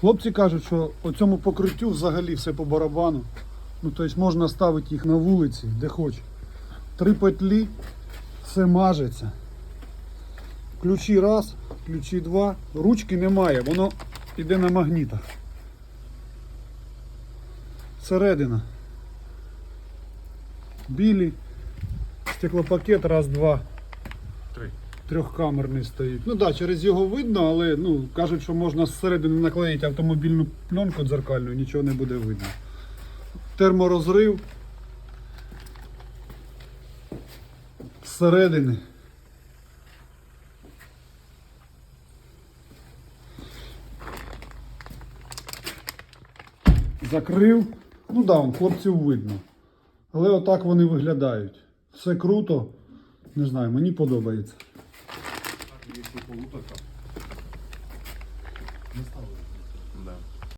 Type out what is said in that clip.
Хлопці кажуть, що по цьому покриттю взагалі все по барабану. Ну, тобто можна ставити їх на вулиці, де хоч. Три петлі, все мажеться. Ключі раз, ключі два. Ручки немає, воно йде на магнітах. Середина. Білі. Стеклопакет раз, два. Три. Трьохкамерний стоїть. Ну так, да, через його видно, але ну, кажуть, що можна зсередини наклеїти автомобільну пленку дзеркальну, нічого не буде видно. Терморозрив. Зсередини. Закрив. Ну да, вон, хлопців видно. Але отак вони виглядають. Все круто. Не знаю, мені подобається якщо полуторка. Не стало. Да.